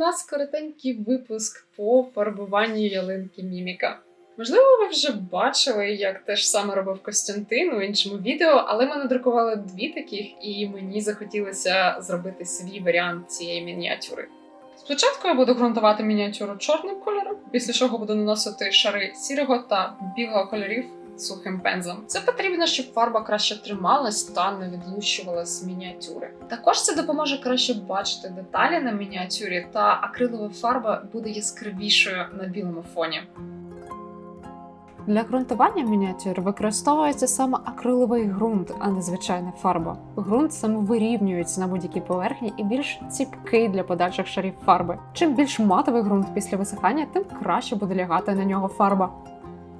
нас коротенький випуск по фарбуванню ялинки Міміка. Можливо, ви вже бачили, як те ж саме робив Костянтин у іншому відео, але ми надрукували дві таких, і мені захотілося зробити свій варіант цієї мініатюри. Спочатку я буду ґрунтувати мініатюру чорним кольором, після чого буду наносити шари сірого та білого кольорів сухим пензлем. Це потрібно, щоб фарба краще трималась та не відлущувалась з мініатюри. Також це допоможе краще бачити деталі на мініатюрі, та акрилова фарба буде яскравішою на білому фоні. Для ґрунтування мініатюр використовується саме акриловий ґрунт, а не звичайна фарба. Ґрунт самовирівнюється на будь-якій поверхні і більш ціпкий для подальших шарів фарби. Чим більш матовий ґрунт після висихання, тим краще буде лягати на нього фарба.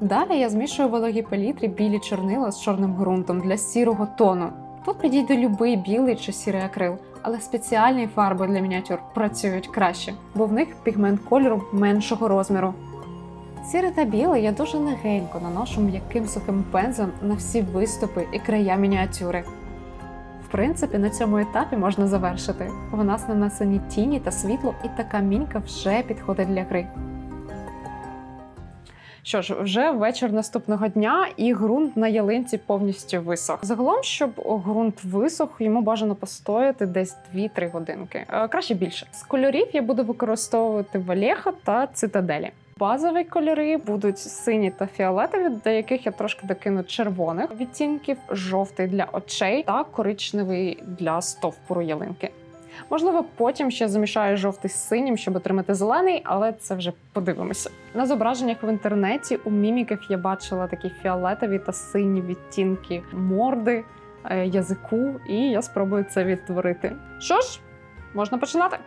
Далі я змішую в вологій палітрі білі чорнила з чорним ґрунтом для сірого тону. Тут підійде любий білий чи сірий акрил, але спеціальні фарби для мініатюр працюють краще, бо в них пігмент кольору меншого розміру. Сіре та біле я дуже легенько наношу м'яким сухим пензлем на всі виступи і края мініатюри. В принципі, на цьому етапі можна завершити. У нас нанесені тіні та світло, і така мінька вже підходить для гри. Що ж, вже вечір наступного дня, і ґрунт на ялинці повністю висох. Загалом, щоб ґрунт висох, йому бажано постояти десь 2-3 годинки. Е, Краще більше. З кольорів я буду використовувати Валеха та цитаделі. Базові кольори будуть сині та фіолетові, до яких я трошки докину червоних відтінків, жовтий для очей та коричневий для стовпуру ялинки. Можливо, потім ще замішаю жовтий з синім, щоб отримати зелений, але це вже подивимося. На зображеннях в інтернеті у міміків я бачила такі фіолетові та сині відтінки морди, е, язику, і я спробую це відтворити. Що ж, можна починати.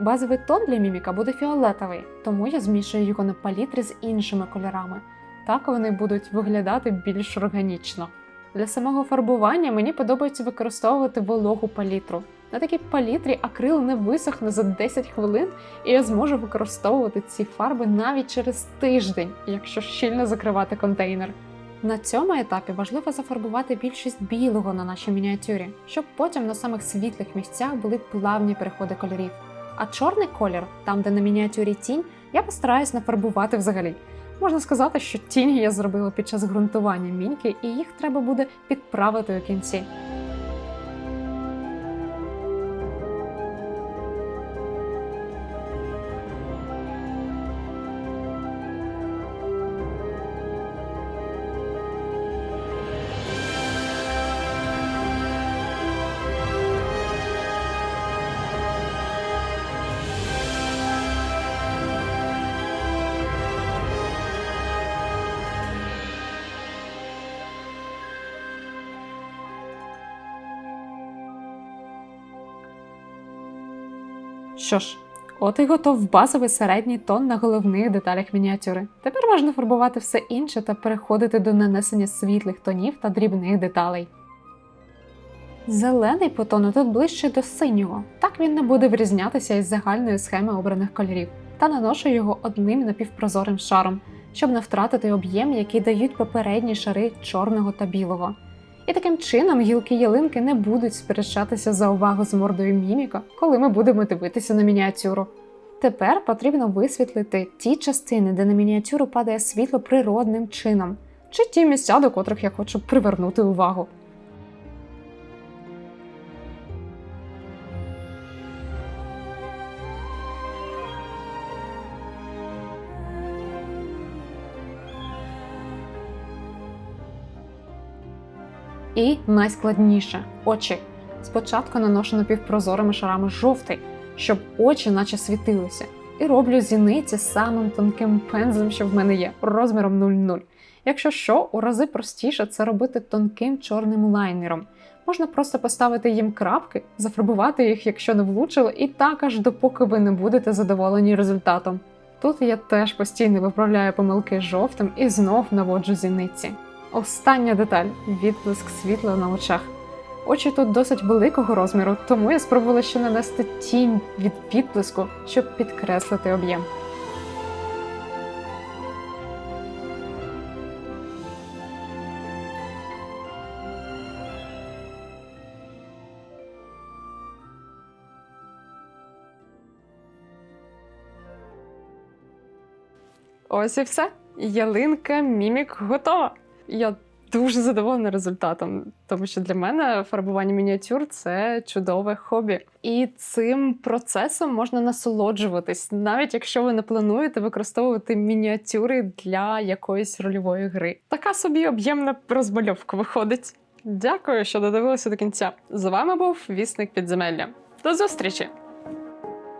Базовий тон для міміка буде фіолетовий, тому я змішую його на палітрі з іншими кольорами. Так вони будуть виглядати більш органічно. Для самого фарбування мені подобається використовувати вологу палітру. На такій палітрі акрил не висохне за 10 хвилин, і я зможу використовувати ці фарби навіть через тиждень, якщо щільно закривати контейнер. На цьому етапі важливо зафарбувати більшість білого на нашій мініатюрі, щоб потім на самих світлих місцях були плавні переходи кольорів. А чорний колір, там де на мініатюрі тінь, я постараюсь нафарбувати взагалі. Можна сказати, що тіні я зробила під час ґрунтування міньки, і їх треба буде підправити у кінці. Що ж, от і готов базовий середній тон на головних деталях мініатюри. Тепер можна фарбувати все інше та переходити до нанесення світлих тонів та дрібних деталей. Зелений по тону тут ближче до синього, так він не буде вирізнятися із загальної схеми обраних кольорів, та наношу його одним напівпрозорим шаром, щоб не втратити об'єм, який дають попередні шари чорного та білого. І таким чином гілки ялинки не будуть сперечатися за увагу з мордою міміка, коли ми будемо дивитися на мініатюру. Тепер потрібно висвітлити ті частини, де на мініатюру падає світло природним чином, чи ті місця, до котрих я хочу привернути увагу. І найскладніше очі. Спочатку наношу напівпрозорими шарами жовтий, щоб очі наче світилися. І роблю зіниці самим тонким пензлем, що в мене є, розміром 0,0. Якщо що, у рази простіше це робити тонким чорним лайнером. Можна просто поставити їм крапки, зафарбувати їх, якщо не влучили, і так аж допоки ви не будете задоволені результатом. Тут я теж постійно виправляю помилки жовтим і знов наводжу зіниці. Остання деталь відблиск світла на очах. Очі тут досить великого розміру, тому я спробувала ще нанести тінь від відблиску, щоб підкреслити об'єм. Ось і все. Ялинка мімік готова. Я дуже задоволена результатом, тому що для мене фарбування мініатюр це чудове хобі. І цим процесом можна насолоджуватись, навіть якщо ви не плануєте використовувати мініатюри для якоїсь рольової гри. Така собі об'ємна розмальовка виходить. Дякую, що додивилися до кінця. З вами був вісник підземелля. До зустрічі!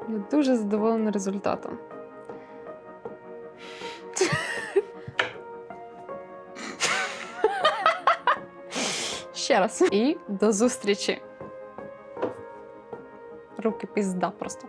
Я дуже задоволена результатом. Ще раз. І до зустрічі. Руки пізда просто.